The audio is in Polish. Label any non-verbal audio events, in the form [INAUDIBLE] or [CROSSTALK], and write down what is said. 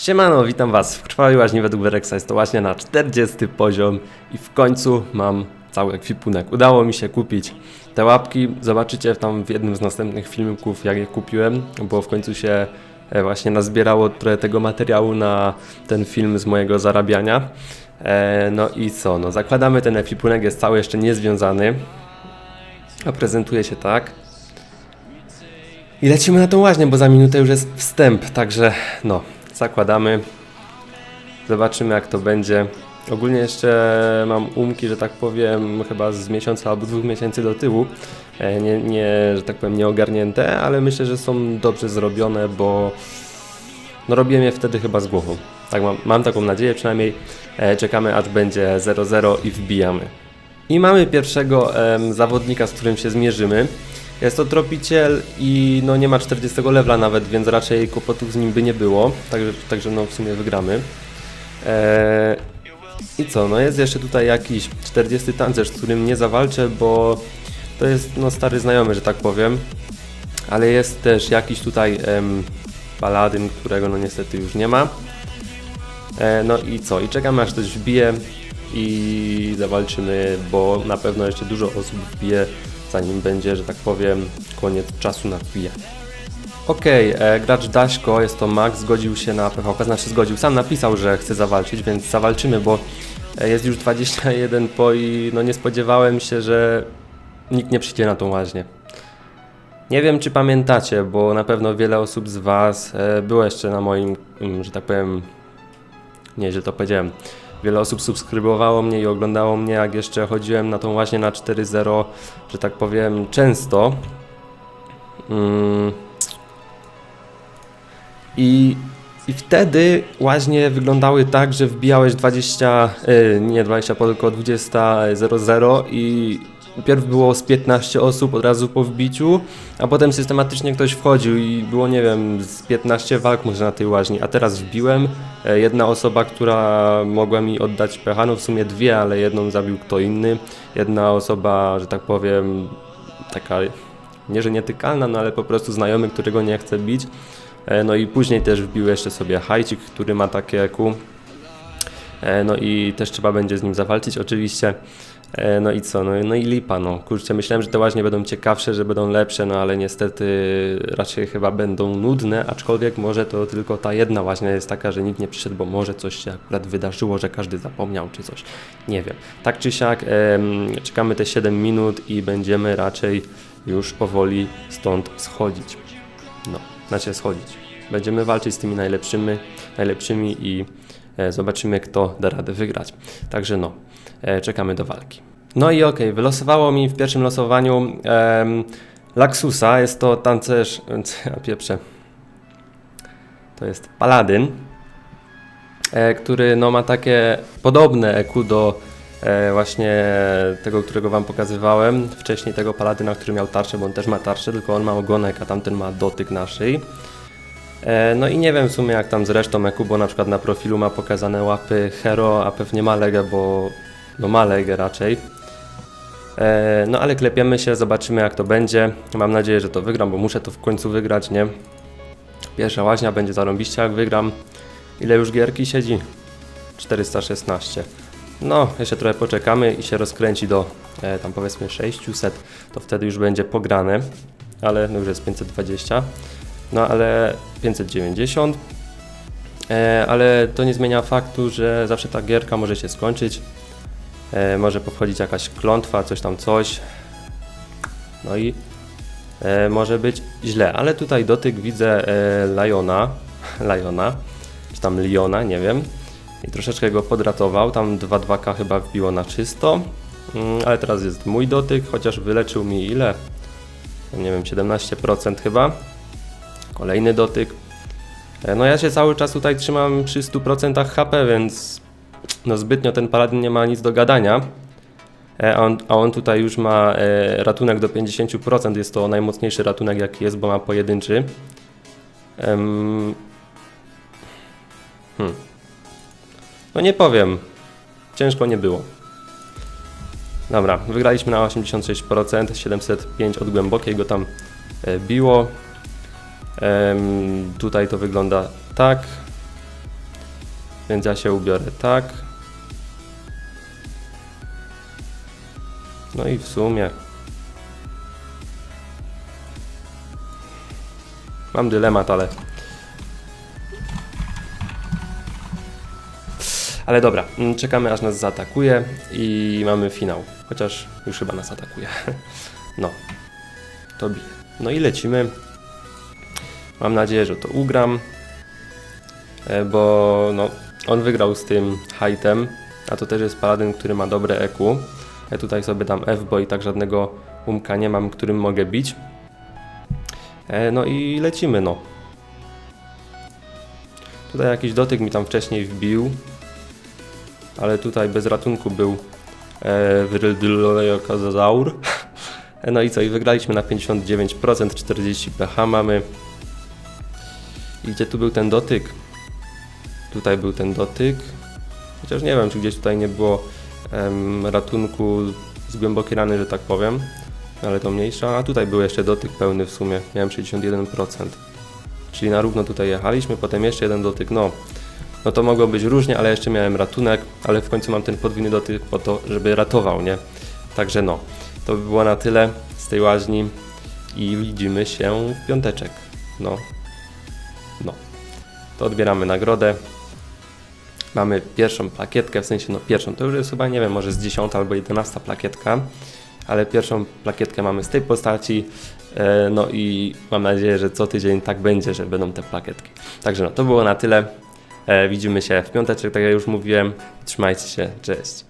Siemano, witam Was w Krwawej Łaźni według Werexa. Jest to właśnie na 40 poziom i w końcu mam cały ekwipunek. Udało mi się kupić te łapki. Zobaczycie tam w jednym z następnych filmików, jak je kupiłem, bo w końcu się e, właśnie nazbierało trochę tego materiału na ten film z mojego zarabiania. E, No i co? No, zakładamy ten ekwipunek, jest cały jeszcze niezwiązany, a prezentuje się tak. I lecimy na tą łaźnię, bo za minutę już jest wstęp, także no, zakładamy. Zobaczymy jak to będzie. Ogólnie jeszcze mam umki, że tak powiem, chyba z miesiąca albo dwóch miesięcy do tyłu. E, Nie, nie że tak powiem, nieogarnięte, ale myślę, że są dobrze zrobione, bo no robiłem je wtedy chyba z głową. Tak mam, mam taką nadzieję przynajmniej. E, Czekamy aż będzie 0-0 i wbijamy. I mamy pierwszego zawodnika, z którym się zmierzymy. Jest to tropiciel i no nie ma 40 levela nawet, więc raczej kłopotów z nim by nie było. Także, także no w sumie wygramy. Eee, I co, no jest jeszcze tutaj jakiś 40 tancerz, z którym nie zawalczę, bo to jest no stary znajomy, że tak powiem. Ale jest też jakiś tutaj em, paladyn, którego no niestety już nie ma. E, no i co? I czekamy aż ktoś wbije i zawalczymy, bo na pewno jeszcze dużo osób wbije, zanim będzie, że tak powiem, koniec czasu na wbijanie. Okej, e, gracz Daśko, jest to Max, zgodził się na PvP, znaczy zgodził, sam napisał, że chce zawalczyć, więc zawalczymy, bo e, jest już 21 po i no nie spodziewałem się, że nikt nie przyjdzie na tą łaźnię. Nie wiem, czy pamiętacie, bo na pewno wiele osób z Was e, było jeszcze na moim, mm, że tak powiem, nie, że to powiedziałem. Wiele osób subskrybowało mnie i oglądało mnie, jak jeszcze chodziłem na tą właśnie na 4.0, że tak powiem, często. Mm. I, I wtedy łaźnie wyglądały tak, że wbijałeś 20, y, nie 20, tylko 20.00 i Pierw było z 15 osób od razu po wbiciu, a potem systematycznie ktoś wchodził i było, nie wiem, z 15 walk może na tej łaźni, a teraz wbiłem. E, Jedna osoba, która mogła mi oddać pecha, no w sumie dwie, ale jedną zabił kto inny. Jedna osoba, że tak powiem, taka, nie że nietykalna, no ale po prostu znajomy, którego nie chce bić. E, No i później też wbił jeszcze sobie hajcik, który ma takie EQ. E, No i też trzeba będzie z nim zawalczyć oczywiście. E, No i co, no, no i lipa, no. Kurczę, myślałem, że te łaźnie będą ciekawsze, że będą lepsze, no ale niestety raczej chyba będą nudne, aczkolwiek może to tylko ta jedna łaźnia jest taka, że nikt nie przyszedł, bo może coś się akurat wydarzyło, że każdy zapomniał czy coś. Nie wiem. Tak czy siak, czekamy te 7 minut i będziemy raczej już powoli stąd schodzić. No, znaczy schodzić. Będziemy walczyć z tymi najlepszymi, najlepszymi i zobaczymy, kto da radę wygrać. Także no, e, czekamy do walki. No i okej, wylosowało mi w pierwszym losowaniu em, jest to tancerz, [LAUGHS] ja pieprzę, to jest paladyn, e, który no, ma takie podobne EQ do e, właśnie tego, którego wam pokazywałem, wcześniej tego paladyna, który miał tarczę, bo on też ma tarczę, tylko on ma ogonek, a tamten ma dotyk na szyi. E, No i nie wiem w sumie jak tam z resztą EQ, bo na przykład na profilu ma pokazane łapy Hero, a pewnie ma legę, bo no ma legę raczej. E, No ale klepiemy się, zobaczymy jak to będzie. Mam nadzieję, że to wygram, bo muszę to w końcu wygrać, nie? Pierwsza łaźnia będzie zarąbiście jak wygram. Ile już gierki siedzi? 416. No, jeszcze trochę poczekamy i się rozkręci do e, tam powiedzmy 600, to wtedy już będzie pograne, ale no już jest 520. No ale 590. E, ale to nie zmienia faktu, że zawsze ta gierka może się skończyć. E, może powchodzić jakaś klątwa, coś tam coś. No i e, może być źle, ale tutaj dotyk widzę e, Liona, [LAUGHS] Liona, czy tam Liona, nie wiem. I troszeczkę go podratował, tam 2-2K chyba wbiło na czysto. Mm, ale teraz jest mój dotyk, chociaż wyleczył mi ile? Nie wiem, 17% chyba. Kolejny dotyk. E, No ja się cały czas tutaj trzymam przy 100% HP, więc no zbytnio ten paladyn nie ma nic do gadania. E, A on, a on tutaj już ma e, ratunek do 50%, jest to najmocniejszy ratunek jaki jest, bo ma pojedynczy. Hmm. No nie powiem, ciężko nie było. Dobra, wygraliśmy na 86%, 705 od głębokiej go tam biło. Tutaj to wygląda tak. Więc ja się ubiorę tak. No i w sumie. Mam dylemat, ale. Ale dobra, mm, czekamy aż nas zaatakuje i mamy finał. Chociaż już chyba nas atakuje. [LAUGHS] No, to bije. No i lecimy. Mam nadzieję, że to ugram. E, Bo no, on wygrał z tym Heitem, a to też jest paladyn, który ma dobre EQ. Ja tutaj sobie dam F, bo i tak żadnego umka nie mam, którym mogę bić. E, No i lecimy, no. Tutaj jakiś dotyk mi tam wcześniej wbił, ale tutaj bez ratunku był e, Vryldylokazaur. [LAUGHS] No i co, i wygraliśmy na 59%, 40 pH mamy. I gdzie tu był ten dotyk? Tutaj był ten dotyk. Chociaż nie wiem, czy gdzieś tutaj nie było em, ratunku z głębokiej rany, że tak powiem. Ale to mniejsza. A tutaj był jeszcze dotyk pełny w sumie. Miałem 61%. Czyli na równo tutaj jechaliśmy, potem jeszcze jeden dotyk. No, no to mogło być różnie, ale jeszcze miałem ratunek, ale w końcu mam ten podwójny dotyk po to, żeby ratował, nie? Także no, to by było na tyle z tej łaźni i widzimy się w piąteczek. No, no. To odbieramy nagrodę. Mamy pierwszą plakietkę, w sensie no pierwszą, to już jest chyba, nie wiem, może z 10 albo 11 plakietka, ale pierwszą plakietkę mamy z tej postaci, e, no i mam nadzieję, że co tydzień tak będzie, że będą te plakietki. Także no, to było na tyle. E, widzimy się w piąteczek, tak jak już mówiłem. Trzymajcie się, cześć.